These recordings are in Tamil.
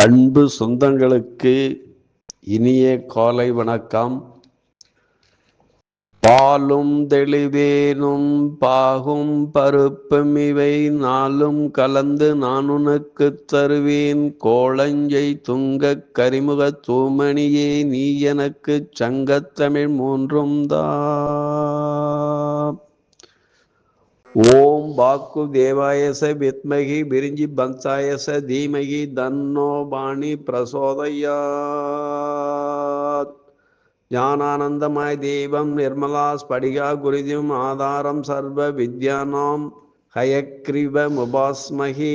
அன்பு சொந்தங்களுக்கு இனிய காலை வணக்கம். பாலும் தெளிவேனும் பாகும் பருப்பும் இவை நாளும் கலந்து நான் உனக்கு தருவேன். கோளஞ்சை துங்கக் கரிமுக தூமணியே நீ எனக்கு சங்கத்தமிழ் மூன்றும் தா ஓம் பாக்கு தேவாயச வித்மகி விரிஞ்சி பந்தாயச தீமகி தன்னோ பாணி பிரசோதயாத். ஞானானந்தமாய் தெய்வம் நிர்மலா ஸ்படிகா குருதியும் ஆதாரம் சர்வ வித்யானாம் ஹயக்ரிவ முபாஸ்மகி.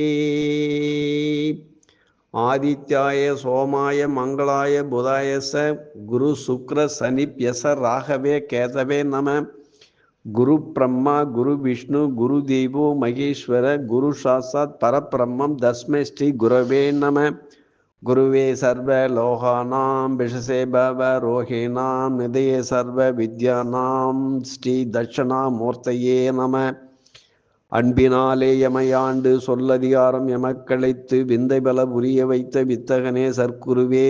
ஆதித்யாய சோமாய மங்களாய புதாயச குரு சுக்ர சனிப்யச ராகவே கேதவே நம. குரு பிரம்மா குரு விஷ்ணு குரு தேவோ மகேஸ்வர குரு சாசாத் பரபிரம்மம் தஸ்மை ஸ்ரீ குரவே நம. குருவே சர்வ லோகானாம் விஷசே பவ ரோஹிணாம் நிதய சர்வ வித்யானாம் ஸ்ரீ தட்சணாமூர்த்தையே நம. அன்பினாலே எமையாண்டு சொல்லதிகாரம் எமக்களித்து விந்தை பல புரிய வைத்த வித்தகனே சர்க்குருவே.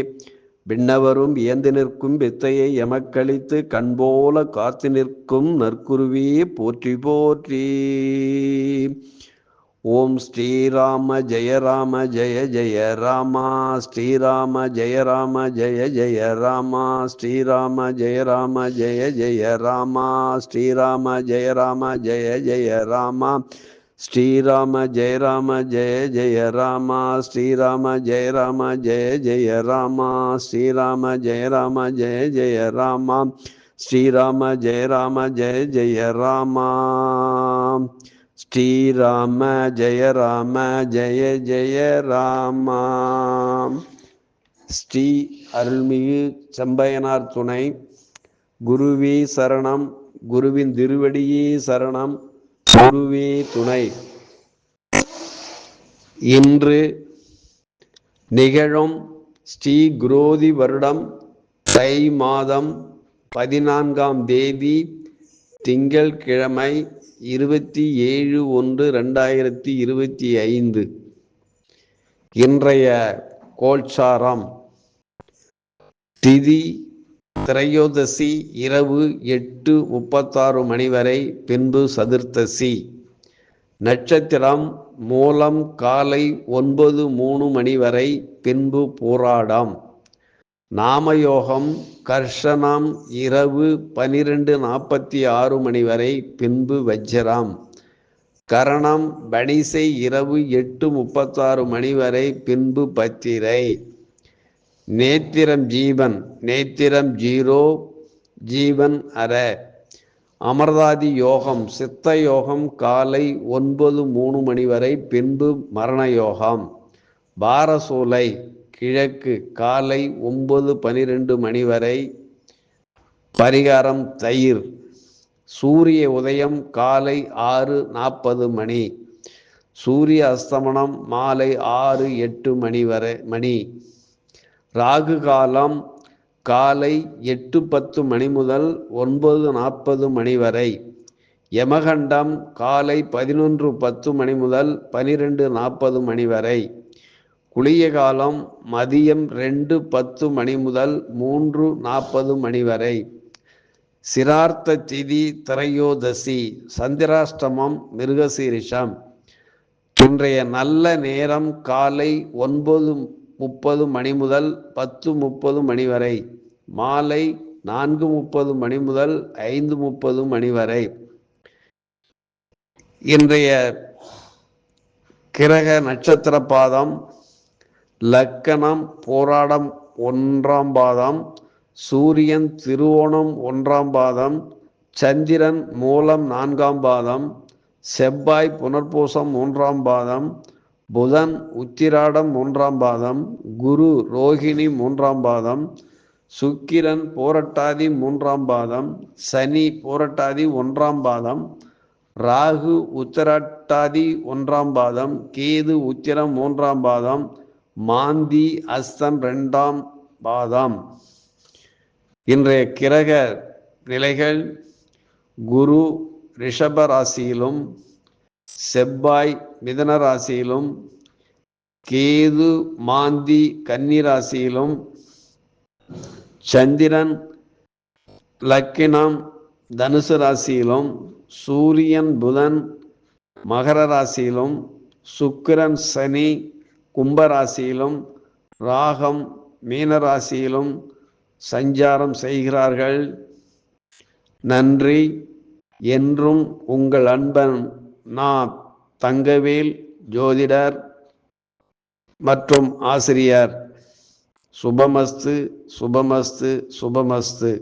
விண்ணவரும் வியந்து நிற்கும் வித்தையை எமக்களித்து கண்போல காத்து நிற்கும் நற்குருவே போற்றி போற்றி. ஓம் ஸ்ரீராம ஜெய ராம ஜெய ஜெய ராமா ஸ்ரீராம ஜெய ராம ஜெய ஜெய ராமா ஸ்ரீராம ஜெய ராம ஜெய ஜெய ராமா ஸ்ரீராம ஜெய ராம ஜெய ஜெய ராமா. ஸ்ரீராம ஜெய ராம ஜெய ஜெய ராமா ஸ்ரீராம ஜெய ராம ஜெய ஜெய ராமா ஸ்ரீராம ஜெய ராம ஜெய ஜெய ராமா ஸ்ரீராம ஜெய ராம ஜெய ஜெய ராமா. ஸ்ரீராம ஜெய ராம ஜெய ஜெய ராமா. ஸ்ரீ அருள்மிகு செம்பயனார் துணை குருவி சரணம் குருவின் திருவடியே சரணம். குருவே துணை. இன்று நிகழும் ஸ்ரீ குரோதி வருடம் தை மாதம் பதினான்காம் தேதி திங்கள் கிழமை இருபத்தி ஏழு ஒன்று ரெண்டாயிரத்தி இருபத்தி ஐந்து. இன்றைய கோல்சாரம் திதி திரையோதசி இரவு எட்டு முப்பத்தாறு மணி வரை பின்பு சதுர்த்தசி. நட்சத்திரம் மூலம் காலை ஒன்பது மூணு மணி வரை பின்பு போராடம். நாமயோகம் கர்ஷனாம் இரவு பனிரெண்டு நாற்பத்தி ஆறு மணி வரை பின்பு வஜ்ஜராம் கரணம் பனிசை இரவு எட்டு முப்பத்தாறு மணி வரை பின்பு பத்திரை. நேத்திரம் ஜீவன் நேத்திரம் ஜீரோ ஜீவன் அற. அமர்தாதி யோகம் சித்த யோகம் காலை ஒன்பது மூணு மணி வரை பின்பு மரண யோகம். பாரசூலை கிழக்கு காலை ஒன்பது பனிரெண்டு மணி வரை. பரிகாரம் தயிர். சூரிய உதயம் காலை ஆறு நாற்பது மணி. சூரிய அஸ்தமனம் மாலை ஆறு எட்டு மணி வரை மணி. ராகு காலம் காலை எட்டு பத்து மணி முதல் ஒன்பது நாற்பது மணி வரை. யமகண்டம் காலை பதினொன்று பத்து மணி முதல் பனிரெண்டு நாற்பது மணி வரை. குளிய காலம் மதியம் ரெண்டு பத்து மணி முதல் மூன்று நாற்பது மணி வரை. சிரார்த்த திதி திரையோதசி சந்திராஷ்டமம் மிருகசீரிஷம். இன்றைய நல்ல நேரம் காலை ஒன்பது முப்பது மணி முதல் பத்து முப்பது மணி வரை. மாலை நான்கு முப்பது மணி முதல் ஐந்து முப்பது மணி வரை. இன்றைய கிரக நட்சத்திர பாதம் லக்கணம் போராடம் ஒன்றாம் பாதம் சூரியன் திருவோணம் ஒன்றாம் பாதம் சந்திரன் மூலம் நான்காம் பாதம் செவ்வாய் புனர்பூசம் மூன்றாம் பாதம் புதன் உத்திராடம் மூன்றாம் பாதம் குரு ரோகிணி மூன்றாம் பாதம் சுக்கிரன் போரட்டாதி மூன்றாம் பாதம் சனி போரட்டாதி ஒன்றாம் பாதம் ராகு உத்தரட்டாதி ஒன்றாம் பாதம் கேது உத்திரம் மூன்றாம் பாதம் மாந்தி அஸ்தம் ரெண்டாம் பாதம். இன்றைய கிரக நிலைகள் குரு ரிஷப ராசியிலும் செவ்வாய் மிதன ராசியிலும் கேது மாந்தி கன்னி ராசியிலும் சந்திரன் லக்கினம் தனுசு ராசியிலும் சூரியன் புதன் மகர ராசியிலும் சுக்கிரன் சனி கும்பராசியிலும் ராகம் மீனராசியிலும் சஞ்சாரம் செய்கிறார்கள். நன்றி. என்றும் உங்கள் அன்பன் நான் தங்கவேல் ஜோதிடர் மற்றும் ஆசிரியர். சுபமஸ்து சுபமஸ்து சுபமஸ்து.